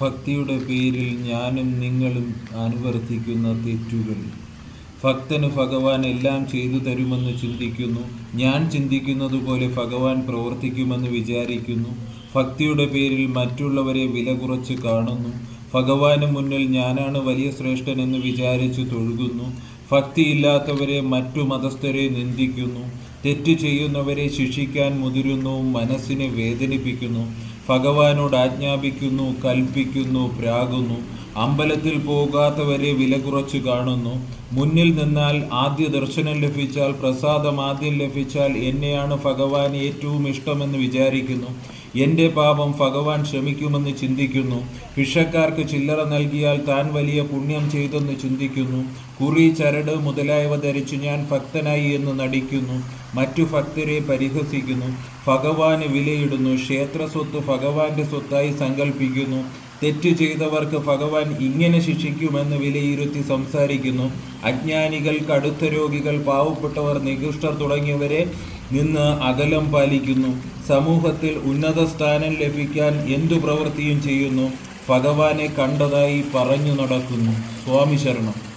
ഭക്തിയുടെ പേരിൽ ഞാനും നിങ്ങളും അനുവർത്തിക്കുന്ന തെറ്റുകൾ. ഭക്തന് ഭഗവാൻ എല്ലാം ചെയ്തു തരുമെന്ന് ചിന്തിക്കുന്നു. ഞാൻ ചിന്തിക്കുന്നത് പോലെ ഭഗവാൻ പ്രവർത്തിക്കുമെന്ന് വിചാരിക്കുന്നു. ഭക്തിയുടെ പേരിൽ മറ്റുള്ളവരെ വില കുറച്ച് കാണുന്നു. ഭഗവാന് മുന്നിൽ ഞാനാണ് വലിയ ശ്രേഷ്ഠൻ എന്ന് വിചാരിച്ചു തൊഴുകുന്നു. ഭക്തിയില്ലാത്തവരെ മറ്റു മതസ്ഥരെ നിന്ദിക്കുന്നു. തെറ്റ് ചെയ്യുന്നവരെ ശിക്ഷിക്കാൻ മുതിരുന്നു. മനസ്സിനെ വേദനിപ്പിക്കുന്നു. ഭഗവാനോട് ആജ്ഞാപിക്കുന്നു കൽപ്പിക്കുന്നു പ്രാകുന്നു. അമ്പലത്തിൽ പോകാത്തവരെ വില കുറച്ച് കാണുന്നു. മുന്നിൽ നിന്നാൽ ആദ്യ ദർശനം ലഭിച്ചാൽ പ്രസാദം ആദ്യം ലഭിച്ചാൽ എന്നെയാണ് ഭഗവാൻ ഏറ്റവും ഇഷ്ടമെന്ന് വിചാരിക്കുന്നു. എന്റെ പാപം ഭഗവാൻ ക്ഷമിക്കുമെന്ന് ചിന്തിക്കുന്നു. ഭിക്ഷക്കാർക്ക് ചില്ലറ നൽകിയാൽ താൻ വലിയ പുണ്യം ചെയ്തെന്ന് ചിന്തിക്കുന്നു. കുറി ചരട് മുതലായവ ധരിച്ചു ഞാൻ ഭക്തനായി എന്ന് നടിക്കുന്നു. മറ്റു ഭക്തരെ പരിഹസിക്കുന്നു. ഭഗവാന് വിലയിടുന്നു. ക്ഷേത്ര സ്വത്ത് ഭഗവാന്റെ സ്വത്തായി സങ്കല്പിക്കുന്നു തെറ്റ് ചെയ്തവർക്ക് ഭഗവാൻ ഇങ്ങനെ ശിക്ഷിക്കുമെന്ന് വിലയിരുത്തി സംസാരിക്കുന്നു. അജ്ഞാനികൾ കടുത്ത രോഗികൾ പാവപ്പെട്ടവർ നികൃഷ്ടർ തുടങ്ങിയവരെ നിന്ന് അകലം പാലിക്കുന്നു. സമൂഹത്തിൽ ഉന്നത സ്ഥാനം ലഭിക്കാൻ എന്തു പ്രവൃത്തിയും ചെയ്യുന്നു? ഭഗവാനെ കണ്ടതായി പറഞ്ഞു നടക്കുന്നു. സ്വാമി ശരണം.